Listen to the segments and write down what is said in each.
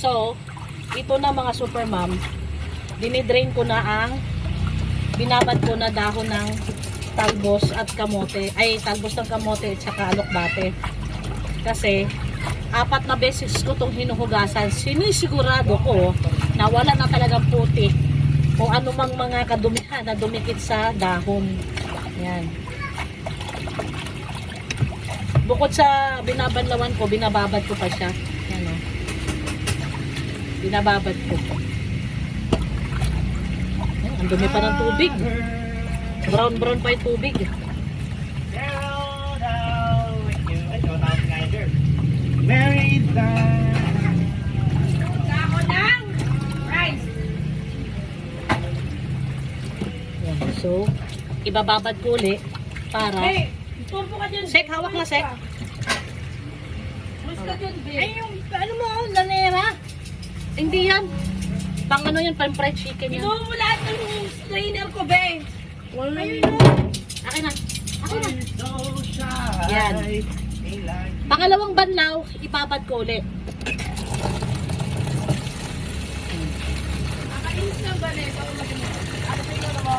So, ito na mga super mom. Dinidrain ko na ang binabad ko na dahon ng talbos at kamote. Ay, talbos ng kamote at saka alokbate. Kasi, apat na beses ko itong hinuhugasan. Sinisigurado ko na wala na talagang puti o anumang mga kadumihan na dumikit sa dahon. Yan. Bukod sa binabanlawan ko, binababad ko pa siya. Binababad ko. Yan, ang dumi pa ng tubig. Brown brown pa yung tubig. Married Ako ng rice. So, ibababad ko uli para... Hey, tumpo ka dyan. Sek, hawak na, Sek. Mas ka dyan. Ay, yung ano mo, lanera. Hindi yan. Pang ano yan, pang fried chicken yan. Ito mo lahat ng strainer ko, babe. Wala yun. na. Akin na. Akin na. Yan. Pangalawang banlaw, ibabad ko uli. Nakainis lang ba na ito? Ako sa iyo mo.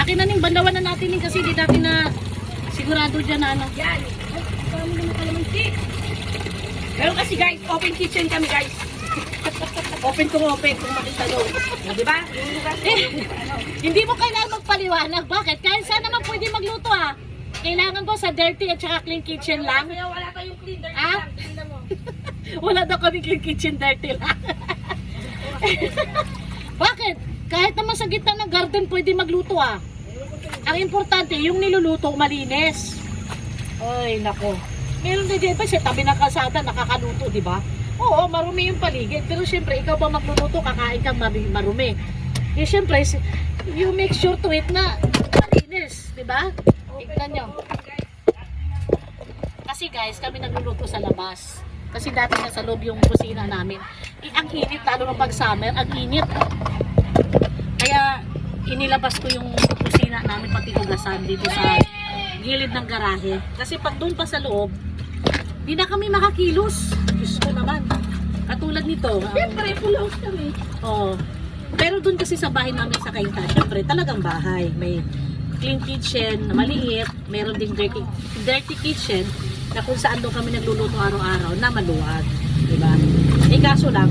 Akin na ning banlawan na natin ning kasi di natin na sigurado dyan na ano. Yan. Ay, kami naman kalamansi. Pero kasi guys, open kitchen kami guys. Open kung open kung makita nyo. Di ba? Hindi mo kailangan magpaliwanag. Bakit? Kahit saan naman pwede magluto ah. Kailangan ko sa dirty at saka clean kitchen lang. Kaya wala kayong clean dirty Ah? lang. Wala daw kami clean kitchen dirty lang. Bakit? Kahit naman sa gitna ng garden pwede magluto ah. Ang importante, yung niluluto malinis. Ay, nako. Meron din dito sa tabi ng kalsada nakakaluto, di ba? Oo, marumi yung paligid. Pero syempre, ikaw ba magluluto, kakain kang marumi. Eh, syempre, si- you make sure to it na malinis, di ba? Tignan nyo. Kasi guys, kami nagluluto sa labas. Kasi dati nasa loob yung kusina namin. Eh, ang init, lalo ng pag summer, ang init. Kaya inilabas ko yung kusina namin pati hugasan dito sa gilid ng garahe. Kasi pag doon pa sa loob, di na kami makakilos. Diyos ko naman. Katulad nito. ang- Siyempre, full house kami. Oo. Pero doon kasi sa bahay namin sa Kainta, syempre talagang bahay. May clean kitchen na maliit, meron ding dirty, dirty kitchen na kung saan doon kami nagluluto araw-araw na maluwag. Diba? Eh kaso lang,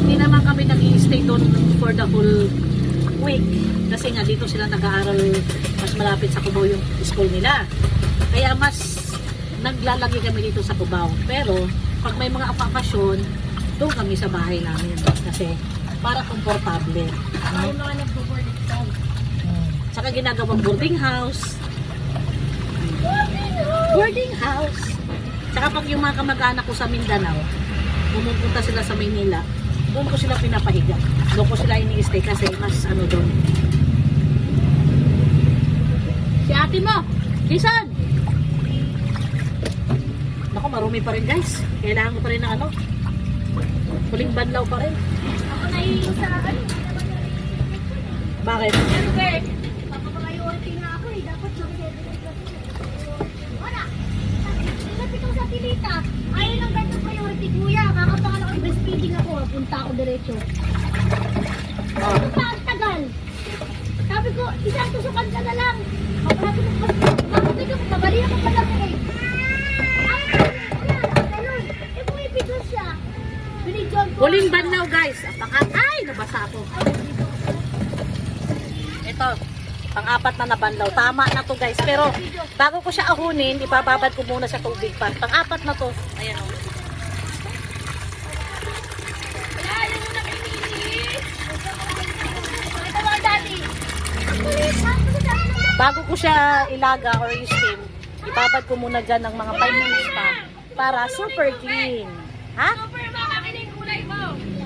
hindi naman kami nag stay doon for the whole week. Kasi nga dito sila nag-aaral mas malapit sa Cubao yung school nila. Kaya mas naglalagay kami dito sa Cubao. Pero pag may mga apakasyon, doon kami sa bahay namin. Kasi para komportable. Ay, mga nagbo-board ito. Saka ginagawang boarding house. Boarding house. Saka pag yung mga kamag-anak ko sa Mindanao, pumupunta sila sa Maynila, doon ko sila pinapahiga. Doon ko sila ini-stay kasi mas ano doon. Si ate mo, Lisan! Marumi pa rin guys. Kailangan ko pa rin ng ano. Huling banlaw pa rin. Ako naiiyo sa ano. Bakit? Siyempre, Papapakayority nga ako eh. Dapat Wala. Ako sa Pilita. Ayaw ng ganito priority kuya. Kakapangan ako breastfeeding ako. Punta ako diretso. Oh. Punta ang tagal. Sabi ko, isang tusukan ka na lang. Kapag mo pa, bakit ikaw, mabali ako pa lang eh. Ay, yan, ganun. Eh, pumipigil siya. Binigyan ko. Huling banlaw guys. Apakat. Ay, nabasa ako. Ito, pang-apat na nabanlaw. Tama na to guys. Pero bago ko siya ahunin, ipababad ko muna sa tubig pa. Pang-apat na to. Ayan oh. o. daddy. Bago ko siya ilaga or steam, ibabad ko muna dyan ng mga 5 minutes pa para super clean. Ha?